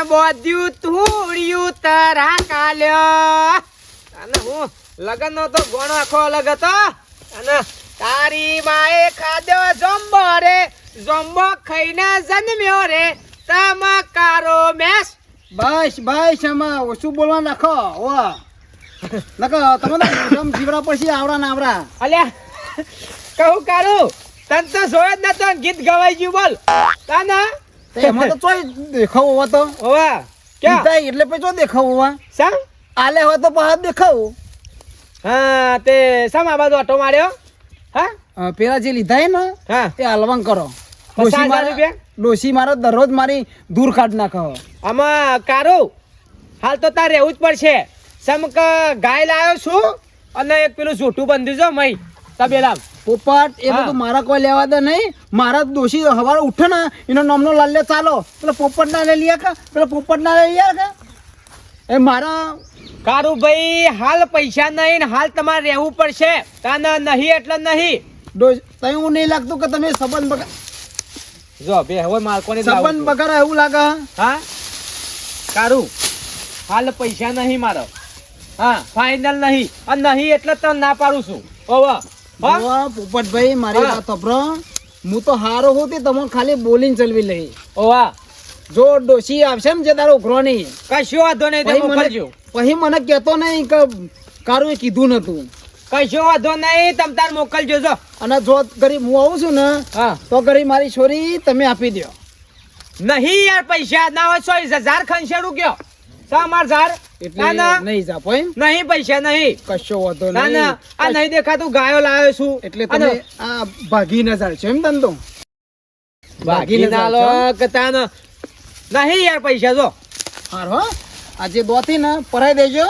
અને બોધ્યું તુડિયું તરા કાલ્યો. અને હું લગન નો તો ગોણો આખો અલગ હતો. અને તારી માએ ખાધો જમ્બો રે. જમ્બો ખાઈને જન્મ્યો રે. તમકારો મેસ. બસ બસ એમાં ઓછું બોલવા નાખો ઓ નકો તમે તો જીવડા પછી આવડા નાવડા અલ્યા કહું કારું તન તો જોયો જ નતો ગીત ગવાઈ ગયું બોલ. તાના તો એમાં તો ચોય દેખાવ હોવા તો. હોવા? ક્યાં? થાય એટલે પછી ચો દેખાવ હોવા. શા? આલે હોય તો પહાડ દેખાવું. હા તે શા આ બાજુ ઓટો માર્યો? હા? પેલા જે લીધા ને હા. તે હલવંગ કરો. ડોસી ડોશી ડોસી મારે ડોશી મારો દરરોજ મારી દૂર કાઢ નાખો આમાં કારો? હાલ તો તારે રહેવું જ પડશે. સમક ગાય લાવ્યો છું અને એક પેલું છૂટું બંધ્યું છો મય. તબેલા પોપટ એ બધું મારા કોઈ લેવા દે નહીં. મારા દોષી હવારે ઉઠે ને એનો નામનો લાલ્ય ચાલો. પેલા પોપટ ના લઈ કા? પેલા પોપટ ના લઈ કા? એ મારા કારું ભાઈ હાલ પૈસા નહીં હાલ તમારે રહેવું પડશે. તાના નહીં એટલે નહીં. તઈ એવું નહીં લાગતું કે તમે સંબંધ બગા જો બે હવે મારકોની સંબંધ બગાડો એવું લાગે હા? કારુ હાલ પૈસા નહીં મારો. હા ફાઇનલ નહીં. અને નહીં એટલે તને ના પાડું છું. ઓવા હા પોપટભાઈ મારી વાત સાંભળો. હું તો હારો હું તે તમને ખાલી બોલીને ચલવી લઈ. ઓવા જો ડોશી આવશે ને જે તારો ઉઘરો નહીં કશો વાંધો નહીં મને પછી મને કહેતો નહીં કે કારું કીધું નતું. કશો વાંધો નહીં તમ તાર મોકલજો જો. અને જો ગરીબ હું આવું છું ને હા. તો ગરીબ મારી છોરી તમે આપી દો નહીં યાર પૈસા ના હોય સો હજાર ખંસેડું કયો. સા માર ઝાર એટલે ના ના. નહીં જાપો એમ? નહીં પૈસા નહીં. કશો વાંધો ના ના. આ નહીં નહીં દેખાતું ગાયો લાવ્યો છું. એટલે તમે આ ભાગી ના છે એમ ધંધો? ભાગી ના લો નહીં યાર પૈસા જો. હારો આજે દોથી ને પરાઈ દેજો.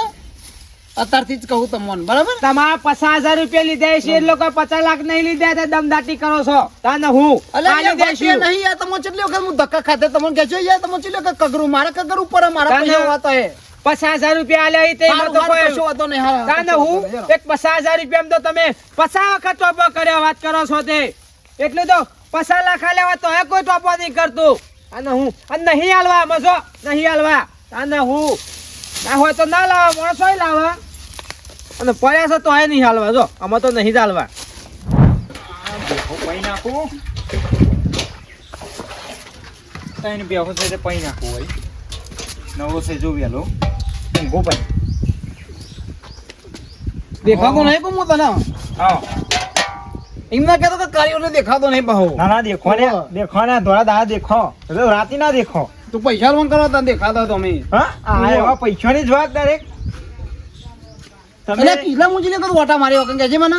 અત્યારથી જ કહું તમને બરાબર? તમારે પચાસ હજાર રૂપિયા લીધા છે એ લોકો પચાસ લાખ નહીં લીધા તો દમદાટી કરો છો. તાન હું? નહીં યાર તમે કેટલી વખત હું ધક્કા ખાતે તમને કહેજો યાર તમે કેટલી વખત કગરું મારા કગર ઉપર મારા પૈસા વાતો હે. પચાસ હજાર રૂપિયા આલ્યા તે તો કોઈ વાંધો નહીં, તાન હું? એક પચાસ હજાર રૂપિયા તો તમે પચાસ વખત ટોપો કર્યા વાત કરો છો તે. એટલું તો પચાસ લાખ આલ્યા તો હે કોઈ ટોપો નહીં કરતું. અને હું? અને નહીં હાલવા મજો નહીં હાલવા અને હું? ના હોય તો ના લાવવા માણસો લાવવા અને પડ્યા છે તો નહીં હાલવા જો આમાં તો નહીં જ હાલવા. પૈ નાખું. ત્રણ બેહો છે તે પૈ નાખું હોય. નવરો છે જો વેલો. ઊંઘો પૈ. દેખાતો નહીં કહું હું તને હા. એમને કહેતો કે કાર્યો દેખાતો નહીં બહુ. ના ના દેખો ને. દેખો ને ધોળા દાડા દેખો. રાતી ના દેખો. તું પૈસા લોન કરો તને દેખાતો તમે હા? આ એવા પૈસાની જ વાત દરેક તમે કિલ્લા મુજી કદ વોટા માર્યો? કે કહેજે મને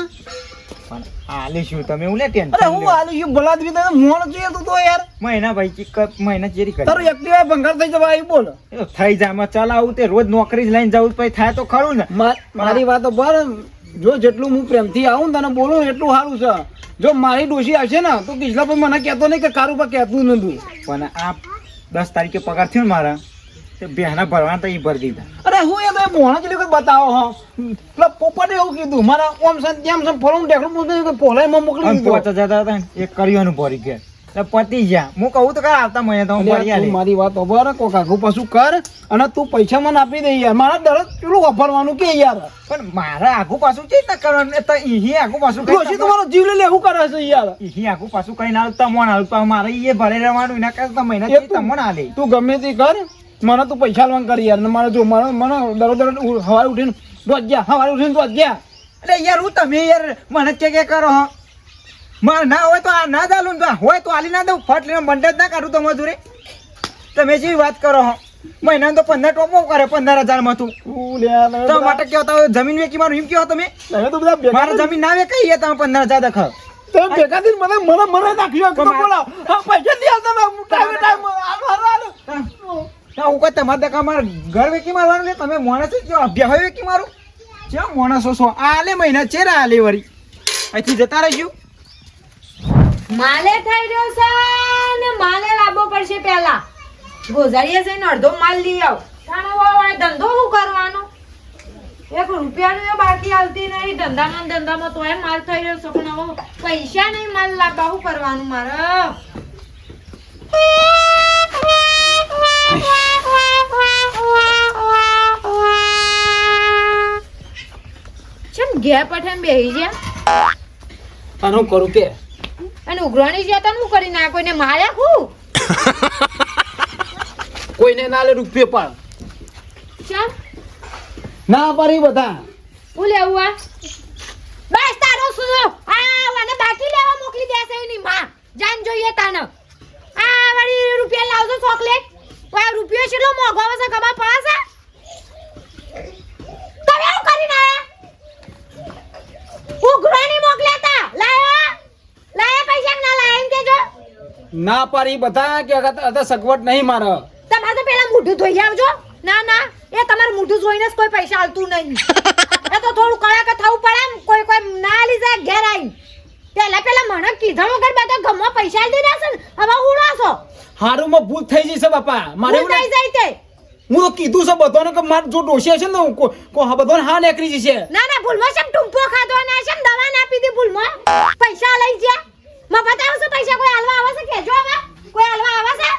પણ આલી શું તમે હું લે ટેન્શન અરે હું આલું છું ભલા દવી તને મોણ જોઈએ તું તો યાર. મહિના ભાઈ ચિકટ મહિના ચેરી કરી. તારું એક્ટિવા ભંગાર થઈ જવા આવી બોલ. એ થઈ જાય માં ચલાવું તે રોજ નોકરી જ લઈને જવું પછી થાય તો ખરું ને. મારી વાતો પર જો જેટલું હું પ્રેમથી આવું તને બોલું એટલું સારું છે. જો મારી ડોશી આવશે ને તો કિસલા પણ મને કહેતો નહીં કે કારું પર કહેતું નતું પણ આ દસ તારીખે પગાર થયો ને મારા તે બેહના ભરવાના તો ઈ ભરી દીધા. અરે હું એ તો મોણા જેટલી વખત બતાવો હો? એટલે પોપટે એવું કીધું મારા ઓમ સન તેમ સન ફોરમ ઢેકડું પોલાઈમાં મોકલી દીધું. પહોંચા જતા હતા એક કર્યોનું ભરી ગયા પતી ગયા. હું કહું તો કઈ આવતા મહિને તો હું અલ્યા, ભરી તું આલી. મારી વાત ઓભર કોક આગું પાછું કર અને તું પૈસા મને આપી દે યાર. મારા દરજ પેલું વાપરવાનું કે યાર? પણ મારા આગુ પાછું છે ને કરવાનું? તો ઈહી આગુ પાછું કઈ ડોશી તમારો જીવ લે લેવું કરે છે યાર? ઈહી પાછું કઈ ના તમોણ હાલતા મારે એ ભરે રહેવાનું એના કરતા મહિના તમને થી તું- ગમે તે કર મને તું પૈસા લોન કરી યાર. મારે જો મને મને દરો દરો સવારે ઉઠીને રોજ ગયા હવારે ઉઠીને રોજ ગયા. એટલે યાર હું તમે યાર મને કે કે કરો હો? મારે ના હોય તો આ ના ચાલું ને હોય તો આલી ના દઉં. ફટ લઈને મંડે જ ના કાઢું તો મજૂરી. તમે જેવી વાત કરો હો. મહિના તો પંદર ટોપો કરે પંદર હજારમાં તું. તું તો માટે કહેતા હોય જમીન વેચી મારું? એમ કહો તમે? તમે મારે જમીન ના વેચાઈ તમે પંદર હજાર દખો તમે ભેગા થઈને મને મને મને નાખ્યો કે બોલો. હા, પૈસા નહીં આલતા ટાઈમે ટાઈમ હું. તમારા દકા મારે ઘર વેકી મારવાનું છે? તમે માણસ જ અભ્યા વેકી મારું? કેમ માણસો છો. આ આલે મહિના ચેરા આલે વરી અહીંથી જતા રહેજો. માલે થઈ રહ્યો છે ને માલે લાવવો પડશે પહેલા. ગોઝારીએ જઈને અડધો માલ લઈ આવ. કારણ ધંધો શું કરવાનો? એક રૂપિયાનું એ બાકી આવતી નહીં. ધંધામાં ધંધામાં તો એ માલ થઈ રહ્યો છે, પણ હવે પૈસા નહીં માલ લાવવા. શું કરવાનું મારે? ચમ ઘેર પઠન બેહી ગયા તને કરું કે? અને ઉઘરાણી જ્યાં તો હું કરી ના કોઈને માર્યા હું? કોઈને ના લે રૂપિયો પણ. ના પાડી બધા. હું લેવું આ? બસ તારો સુનો આ મને બાકી લેવા મોકલી દેશે એની માં. જાન જોઈએ તાને. આ વળી રૂપિયા લાવજો ચોકલેટ. કોઈ રૂપિયો કેટલો મોંઘો હશે ખબર પડે છે તમે શું કરીને આયા? ઉઘરાણી મોકલ્યા તા. લાયા લાયા પૈસા ના લાયા એમ કેજો. ના પાડી બધા કે સગવડ નહીં મારે. તમારે તો પેલા મોઢું ધોઈ આવજો. ના ના એ તમારું મોઢું જોઈને જ કોઈ પૈસા આલતું નહીં. એ તો થોડું કડાક થવું પડે એમ. કોઈ કોઈ ના જાય ઘેર આવી પેલા પેલા મને કીધા વગર બધા ગમવા પૈસા દીધા છે ને. હવે ઉડાશો હારું માં ભૂલ થઈ જશે બાપા. મારે એવું થઈ જાય તે. હું તો કીધું છે બધાને કે મારે જો ડોસી હશે ને કો- કો હા બધાને હા નીકળી જશે. ના ના ભૂલમાં શેમ ટૂંપો ખાધો ના શેમ દવા ના પીધી ભૂલમાં? પૈસા લઈ ગયા. મફત આવશે પૈસા? કોઈ હાલવા આવે છે? કેજો હવે. કોઈ હાલવા આવે છે?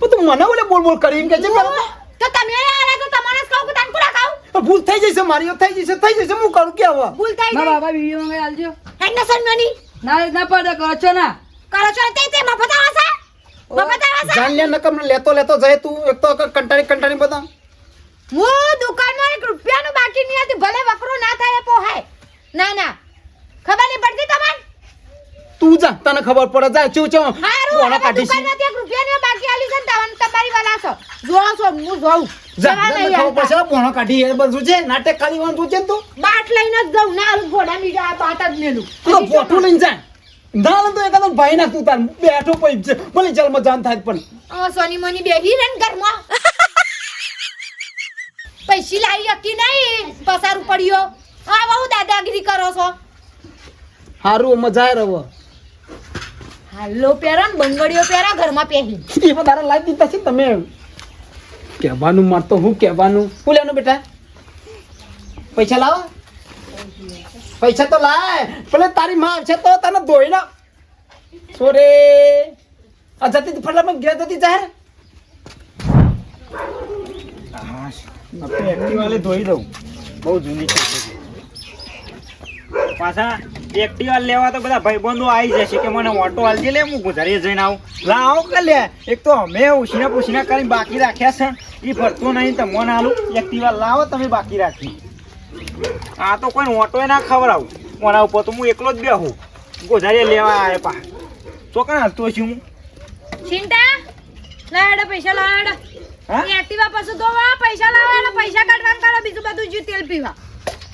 પણ તું મને ઓલે બોલ બોલ કરીને કે છે તો. તમે આલે તો તમારે કહું કે તને પૂરા ખાવ તો ભૂલ થઈ જશે મારી થઈ જશે થઈ જશે હું કરું કે હવે? ભૂલ થઈ ના બાબા બીજો માં આલજો હેડ ન સન્માની. ના ના પડે કરો છો ના? કરો છો તે તે મફત આવે છે? મફત આવે છે? જાન લે નકમ લેતો લેતો જાય તું. એક તો કંટાળી કંટાળી બધા. હું દુકાનમાં એક રૂપિયાનું બાકી નહીં હતી ભલે વકરો ના થાય પોહાય. ના ના. ખબર નહીં પડતી તમને? તું જા તને ખબર પડે જા ચૂ ચો કોણા કાઢીશ. દુકાનમાંથી એક રૂપિયાની બાકી આલી છે તવન તમારી વાલા છો. જો છો હું જોઉં. જા તને ખબર. પડશે બોણો કાઢી એ બધું છે નાટક ખાલી વાંધું છે ને તું? બાટ લઈને જ જાઉં ના આલું ઘોડા આ બાટ જ મેલું. તું બોઠું લઈને જા. ના તો એકાદો ભાઈ નાખ તું તાર. બેઠો પઈ છે. ભલે જલમાં જાન થાય પણ. આ સોની મોની બેહી રહે ઘરમાં? પૈસી લાવી હકી નહીં. પસાર પડ્યો આ બહુ દાદાગીરી કરો છો. હારું મજા રવો. હાલો પહેરા ને બંગડીઓ પહેરા ઘરમાં પહેરી એ બધા લાવી દીધા છે તમે. કહેવાનું માર તો હું કહેવાનું. હું લેવાનું બેટા? પૈસા લાવો. પૈસા તો લાય. પેલે તારી માં આવશે તો તને ધોઈ ના સોરે. આ જતી હતી મેં ગયા જતી જાહેર આપણે એક્ટિવાલે ધોઈ દઉં. બહુ જૂની છે. પાછા એક્ટિવા લેવા તો બધા ભાઈબંધો આવી જશે કે મને ઓટો હાલજે લે હું ગુજારીએ જઈને આવું. લાવો કે લે. એક તો અમે ઉછીના પૂછીના કરીને બાકી રાખ્યા છે. એ ફરતો નહીં તો મને આલું. એક્ટિવા લાવો તમે બાકી રાખી આ તો કોઈ ઓટો ના ખવડાવું. મોના ઉપર તો હું એકલો જ બેહું. ગોઝારીએ લેવા આવે પા. ચોકણ હાલતો છું હું? ચિંતા? લાડ પૈસા લાડ એક્ટિવા પાછું ધોવા પૈસા લાવવા પૈસા કાઢવાનું કરો બીજું બધું જ્યું તેલ પીવા.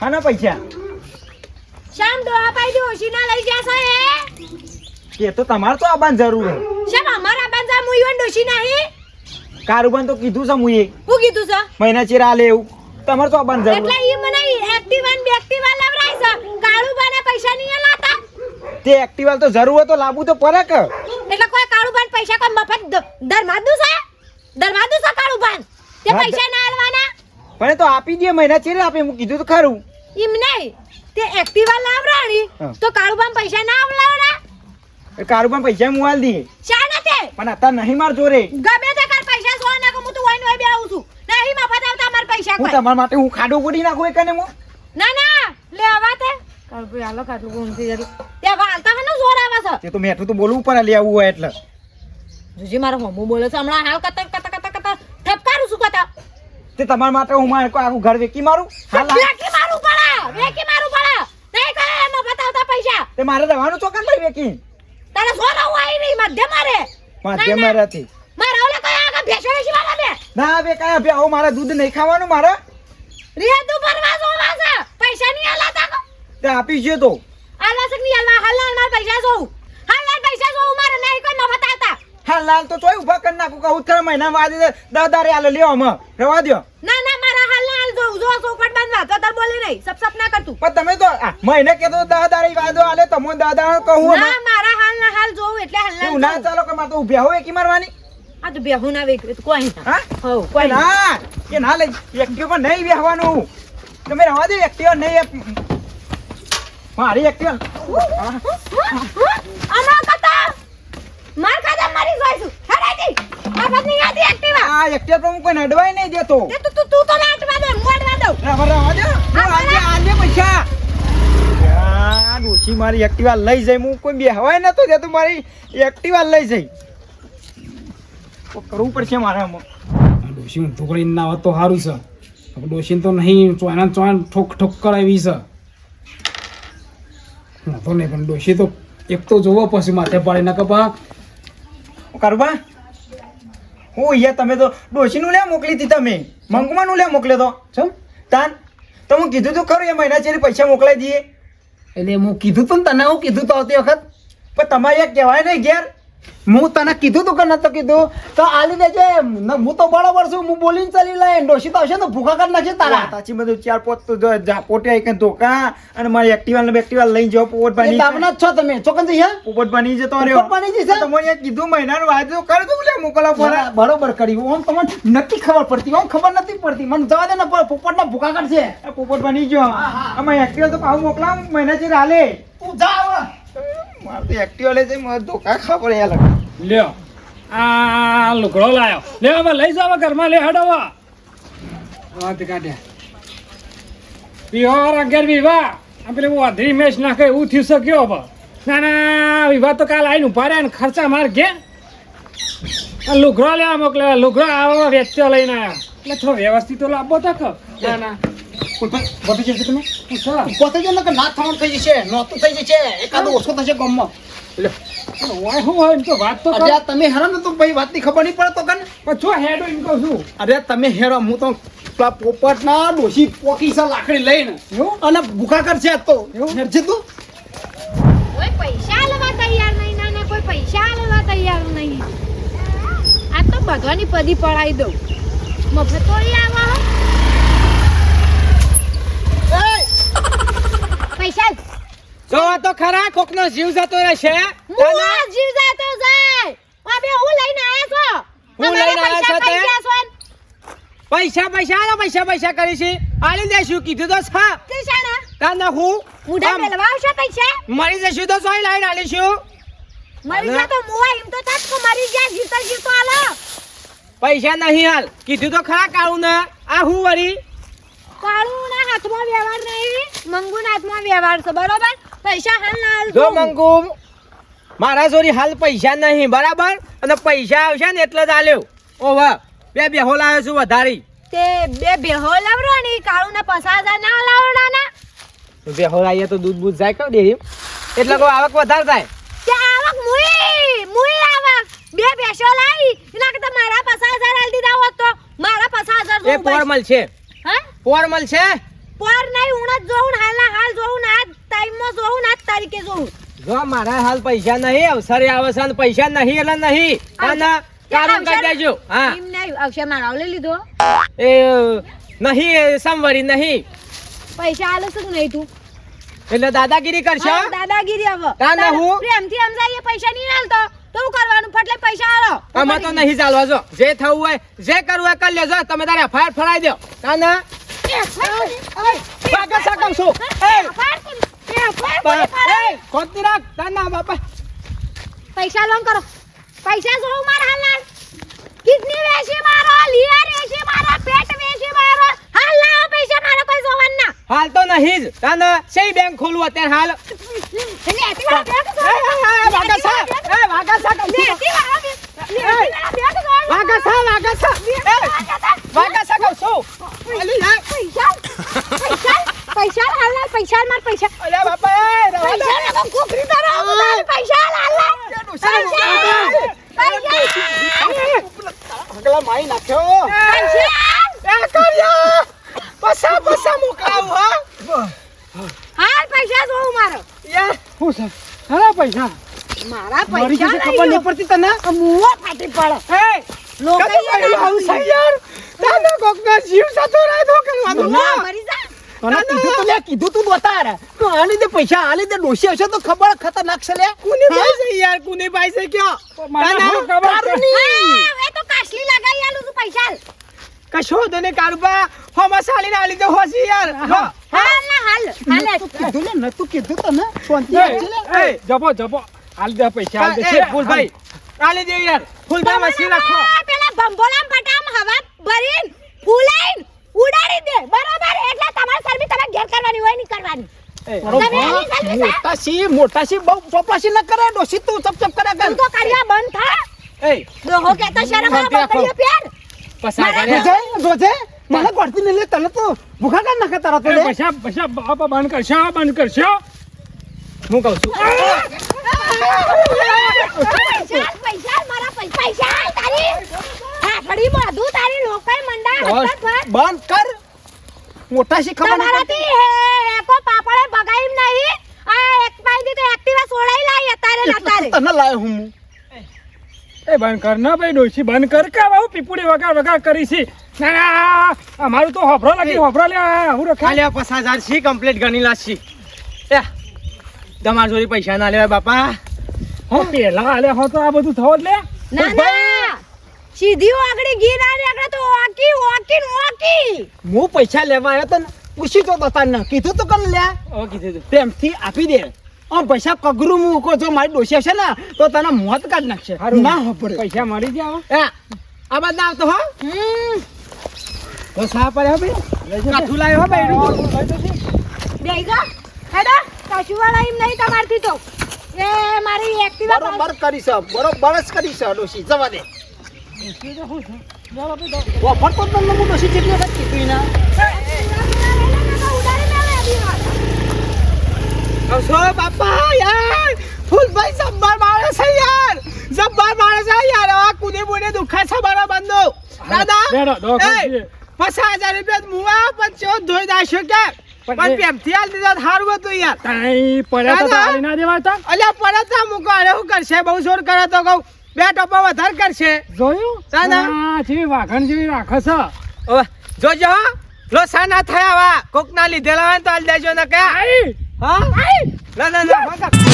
હા ના પૈસા? શામ દોહા પાઈ દો ઓછી ના લઈ જાશો એ? કે તો તમાર તો આબાન જરૂર હે શામ અમારા બાંધા મુઈવન ડોશી નહીં? કારુબાન તો કીધું છે મુએ હું કીધું છે? મહિના ચેરા આલે એવું. તમારે તો આબાન જરૂર એટલે ઈ મને એક્ટિવા ને બેક્ટિવા લવરાય છે. કાળુ બાના પૈસા નહીં લાતા તે એક્ટિવા તો જરૂર હોય તો લાવવું તો પડે કે. એટલે કોઈ કાળુ બાન પૈસા કોઈ મફત દ- દરમાદુ છે? દરમાદુ છે કાળુ બાન? તે પૈસા ના આલવાના પણ તો આપી દે મહિના ચેરે આપે હું કીધું તો ખરું. એમ નહીં. તે એક્ટિવા લાવરાણી તો કાળુબામ પૈસા ના આવલાવડા એ કારુબાન પૈસા હું દી. શા નથી પણ અત્યારે નહીં માર જોરે ગમે તે કર પૈસા સો ના હું તું વહીને વહી બે આવું છું. નહીં મફત આવતા માર પૈસા કોઈ. તમારા માટે હું ખાડો પડી નાખું એકને હું? ના ના લે આવા તે. કાળુ આલો કાઢું ગોમતી જરી તે વાલતા હે જોર આવે છે. તે તો મેઠું તો બોલવું પડે લેવું હોય એટલે. જોજી મારો હોમો બોલે છે. હમણાં હાલ કતક કતક કતક કતા ઠપકારું શું કતા તે તમારા માટે હું મારે કોઈ આખું ઘર વેકી મારું? હાલ. વેકી મારું પડે વેકી મારું પડે નહીં કરે એમાં બતાવતા પૈસા તે મારે રહેવાનું ચોકન ભાઈ વેકી તારે સોનો આવી નહીં માધ્યમ ના, ના. મારાથી. મારા ઓલે કોઈ આગળ ભેસો વેચી વાળા બે ના બે કાંઈ બે આવું મારે દૂધ નહીં ખાવાનું મારે. રેતુ ભરવા જો વાસે પૈસા નહીં આલા તા તે આપી છે તો. આલા સક નહીં આલવા હાલ મારા પૈસા જો હાલ પૈસા જો મારે નહીં કોઈ મફત આવતા. હા લાલ તો ચોય ઊભા કરી નાખું કહું ત્રણ મહિના વાજે દસ દારે આલે લ્યો આમાં રવા દ્યો ના ના મારા હાલ હાલ જોઉં જો ચોકટ બાંધવા તો તાર બોલે નહીં સપ સપ ના કરતું પણ તમે તો મહિને કેતો દસ દારે વાદો આલે તમે દસ દારે કહું ના મારા હાલ ના હાલ જોઉં એટલે હાલ ના ના ચાલો કે મારે તો ઉભ્યા હોય એકી મારવાની આ તો બેહુ ના વેક કોઈ ના હા હો કોઈ ના કે ના લઈ એક્ટિવ પર નહીં બેહવાનું તમે રવા દે એક્ટિવ નહીં મારી એક આના માર ખાધા મારી જોઈશું હરાજી આ નહીં આતી એક્ટિવા આ એક્ટિવા પર હું કોઈ નડવાય નહીં દેતો. તે તું તું તું તો નાટવા દે મોડવા દઉં. રવા રવા દે. હું આજે આજે પૈસા. ડોસી મારી એક્ટિવા લઈ જાય હું કોઈ બે હવાય નતો જતો મારી એક્ટિવા લઈ જઈ તો કરવું પડશે મારે આમાં. હું કરીને ના હોત તો સારું છે. ડોસી તો નહીં ચોયના ચોયન ઠોક ઠોક કરાવી છે. તો નહીં પણ ડોસી તો એક તો જોવો પછી માથે પાડી ના કપા કરવા હું અહીંયા તમે તો ડોશીનું લે મોકલી હતી તમે. મંગમાનું લે મોકલ્યો તો. ચમ? તાન તો હું કીધું તું ખરું એ મહિના છે પૈસા મોકલાઈ દઈએ. એટલે હું કીધું તું ને તને હું કીધું તો આવતી વખત? પણ તમારે એક કહેવાય નહીં ઘેર. હું તને કીધું તું કે નતો કીધું? તો આલી દેજે. હું તો બરાબર છું હું બોલીને ચાલી લે ડોશી તો આવશે તો ભૂખા કરી નાખશે તારા. તાચી બધું ચાર પોત તો જો જા પોતે આઈ કે ધોકા અને મારી એક્ટિવા ને એક્ટિવા લઈ જાવ પોપટ બની દામના જ છો તમે. ચોકન જઈએ પોપટ બની જતો રહ્યો. પોપટ બની જશે? એક કીધું મહિનાનું વાયદો કર દઉં લે મોકલા પર બરોબર કરી. ઓમ તમને નક્કી ખબર પડતી. ઓમ ખબર નથી પડતી. મને જવા દે ને પોપટ ના ભૂખા કરશે. પોપટ બની ગયો. આમાં એક્ટિવા તો પાછું મોકલા મહિના ચેર હાલે તું જા. મારે તો એક્ટિવા લઈ જઈ મારે ધોકા ખબર યાર. લ્યો. આ લુકડો લાયો. લે હવે લઈ જાવ ઘરમાં લે હડવા વાત કાઢ્યા વિવાહ અગિયાર વિવાહ. આ પેલું અધરી મેચ નાખે એવું થયું શક્યો હવે? ના ના વિવાહ તો કાલ આવીને ઊભા રહ્યા ને ખર્ચા માર ઘે લુઘડો લેવા મોકલે લુઘડો આવો વેચ્યો લઈને આવ્યા એટલે થોડો વ્યવસ્થિત તો લાવવો તક ના ના. ઉલભાઈ, જશે તમે? પૂછો. પોતે કે ના થવાનું થઈ જશે નહોતું થઈ જશે. એકાદો ઓછો થશે ગામમાં. શું હોય એમ તો વાત તો તમે તો વાતની ખબર નહીં પડે તો કન પણ છો હેડો એમ કહું છું? અરે તમે હેરો હું તો પેલા પોપટના ડોશી પોકી છે લાકડી લઈને. એવું? અને ભૂખા કરશે આજ તો. હેરજે તું? કોઈ પૈસા આલવા તૈયાર નહીં ના ના કોઈ પૈસા આલવા તૈયાર નહીં. આ તો બધાની પદી પડાવી દઉં. મફતોડી આવા. પૈસા. જો આ તો ખરા કોકનો જીવ જતો રહેશે. મુઆ જીવ જાતો જાય. અબે હું લઈને આયા છો? હું લઈને આયા છો પૈસા તે? છો ને? પૈસા પૈસા પૈસા પૈસા કરી છે. આલી દેશું કીધું તો છા. તે શાના? તાના હું આમ મેલવા આવશો પૈસા? મરી જશું તો સોય લાઈન આલીશું. મરી. જા તો મુઆ એમ તો થાત કે મરી જા જીવતો જીવતો આલો પૈસા નહીં હાલ. કીધું તો ખરા કાળું ના આ હું વળી? કાળું ના હાથમાં વ્યવહાર નહીં. મંગુના હાથમાં વ્યવહાર છે બરોબર? પૈસા હાલ ના હાલ જો મંગુ મારા જોડી હાલ પૈસા નહીં બરાબર? અને પૈસા આવશે ને એટલે જ આલ્યો. ઓવા બે બેહો લાવ્યો છું વધારી. તે બે બેહો લાવરો ને કાળું ને પસાર હજાર ના લાવડાના બેહો લાવીએ તો દૂધ બૂધ જાય કઉ ડેરી એટલે કોઈ આવક વધારે થાય? કે આવક મુઈ મુઈ આવક. બે બેસો લાવી એના કરતા મારા પસાર હજાર હાલ દીધા હોત તો. મારા પસાર હજાર એ ફોર્મલ છે. હા? ફોર્મલ મળશે પોર નહીં ઉણા જોઉં ને હાલના હાલ જોઉં ને આજ ટાઈમમાં જોઉં ને આજ તારીખે જોઉં. જો મારા હાલ પૈસા નહીં અવસરે આવે છે અને પૈસા નહીં એટલે નહીં. અને કારણ કરી દેજો. હા. એમ નહીં મારા લઈ લીધો. એ નહીં સમવરી નહીં. પૈસા આલે છે નહીં તું? એટલે દાદાગીરી કરશો? દાદાગીરી હવે. તાને તારે હું? પ્રેમથી સમજાઈએ પૈસા નહીં હાલતો તો શું કરવાનું? ફટલે પૈસા આલો. આમાં તો નહીં ચાલવા જો. જે થવું હોય જે કરવું હોય કરી લેજો. તમે તારે ફાયર ફરાઈ દો. તાના? ભાગા સાકમ છું એ ખોટી રાખ તાના બાપા પૈસા લોન કરો. પૈસા જોઉં મારા હાલ કિડની વેચી મારો લીવર વેચી મારો પેટ વેચી મારો. હાલ લાવો પૈસા મારો કોઈ જોવાન ના. હાલ તો નહીં જ. તાના સહી બેંક ખોલવું અત્યારે? હાલ. એ, વાગા સા એ વાગા સા વાગા સા એ વાગા સાકમ છું. અલી લા. પૈસા પૈસા પૈસા હાલ લાલ પૈસા માર પૈસા. અલ્યા બાપા. પૈસા લગો કુકરી તારો તારે પૈસા લાલ લાલ. પૈસા પૈસા અગલા મારી નાખ્યો. પૈસા એ કર્યા પસા પસા મોકલાવું હા? હાલ પૈસા જોઉં મારો. યાર હા પૈસા મારા મારી પૈસા કશે ખબર નહીં પડતી તને? મુઓ ફાટી પડે. એ લોકો આવું છે યાર? તાનો કોકનો જીવ જતો રહે તો કરવાનું ના. મરી જા. તને કીધું તો લે. કીધું તું બતાર તો આની દે પૈસા આલી દે ડોશી હશે તો ખબર ખતરનાક છે લે. કુની ભાઈ છે યાર? કુની ભાઈ છે કયો? મને ખબર છે? એ તો કાશલી લગાઈ આલું તું પૈસા કશો તો ને હોમા સાલી ના આલી દે હોસી યાર. હા હાલ ના હાલ હાલ. કીધું લે તું કીધું તને? શાંતિ એ, લે. એ, જપો જપો હાલ દે પૈસા હાલ દે. છે ફૂલભાઈ આલે દે યાર. ફૂલભાઈ મસી રાખો. પેલા બંબોલામ પટામ હવા ભરીન ફૂલાઈન ઉડાડી દે. બરાબર એટલે તમારે સર્વી તમે ઘેર કરવાની હોય નહીં કરવાની. મોટા સી મોટા સી બહુ ચોપાસી ન કરે. ડોસી તું ચપ ચપ કરે કર તો કર્યા બંધ થા. એ. ડોહો કે તો શરમ આ શાંતિ પ્યાર. પસા કર્યા. રોજે મને ગોડતી નહીં લે તને તો ભૂખા કાઢ નાખે તારા તો પૈસા પૈસા બાપા બંધ કરશો બંધ કરશો. હું કહું છું. બંધ કર. મોટા સી ખબર. તમારાથી હે એકો પાપડે બગાઈમ નહીં. આ એક પાઈથી તો એક્ટિવા સોડાઈ લાઈ અત્યારે લતારે તને લાય હું. એ બંધ કર ના ભાઈ ડોશી બંધ કર. કે બહુ પીપુડી વગાડ વગાડ કરી છે. ના ના અમારું તો હોભરો લાગી હોભરો લે હું રખા. લે આ પચાસ હજાર સી કમ્પ્લીટ ગણી છી એ તમાર જોડે પૈસા ના લેવાય બાપા. પેલા આલે હો તો આ બધું થવો લે. ના ના. સીધી આગળી ગીર આને આગળ તો ઓકી ઓકી ને ઓકી. હું પૈસા લેવા આવ્યો તો પૂછી તો બતા ને કીધું તો કમ લે. કીધું પ્રેમથી આપી દે. આમ પૈસા કગરું મૂકો જો મારી ડોસી છે ને તો તને મોત કાઢ નાખશે. ના હપડે પૈસા મળી ગયા એ આ બાદ ના આવતો હો. હમ. તો સા પડે હો ભાઈ? કાઠું લાવ્યો હો ભાઈ. બેહી જા. હેડો કશું વાળા એમ નહીં તમારથી તો. એ મારી એક્ટિવા બરોબર કરીશ બરોબર જ કરીશ ડોસી જવા દે. વફર તો હું ડોસી જેટલી વખત કીધું ના આવશો બાપા યાર ફૂલભાઈ સંભાળ મારે છે યાર. જબ્બર મારે છે યાર. આ કુદે બોને દુખા છે મારા બંધો દાદા પચાસ હજાર રૂપિયા મુવા પંચો ધોઈ દાશો કે પણ પણ આલ દીધા સારું હતું યાર. તાઈ પડ્યા તો દાદા. ના. દેવાતા અલ્યા પડે તો મૂકો. અરે કરશે? બહુ જોર કરે તો કહું બે ટપા વધારે કરશે. જોયું. હા જેવી વાઘણ જેવી રાખે છે. હવે જોજો લોસા ના થયા વા કોક ના લીધેલા હોય તો આલ દેજો ને કે. હા? ના ના ના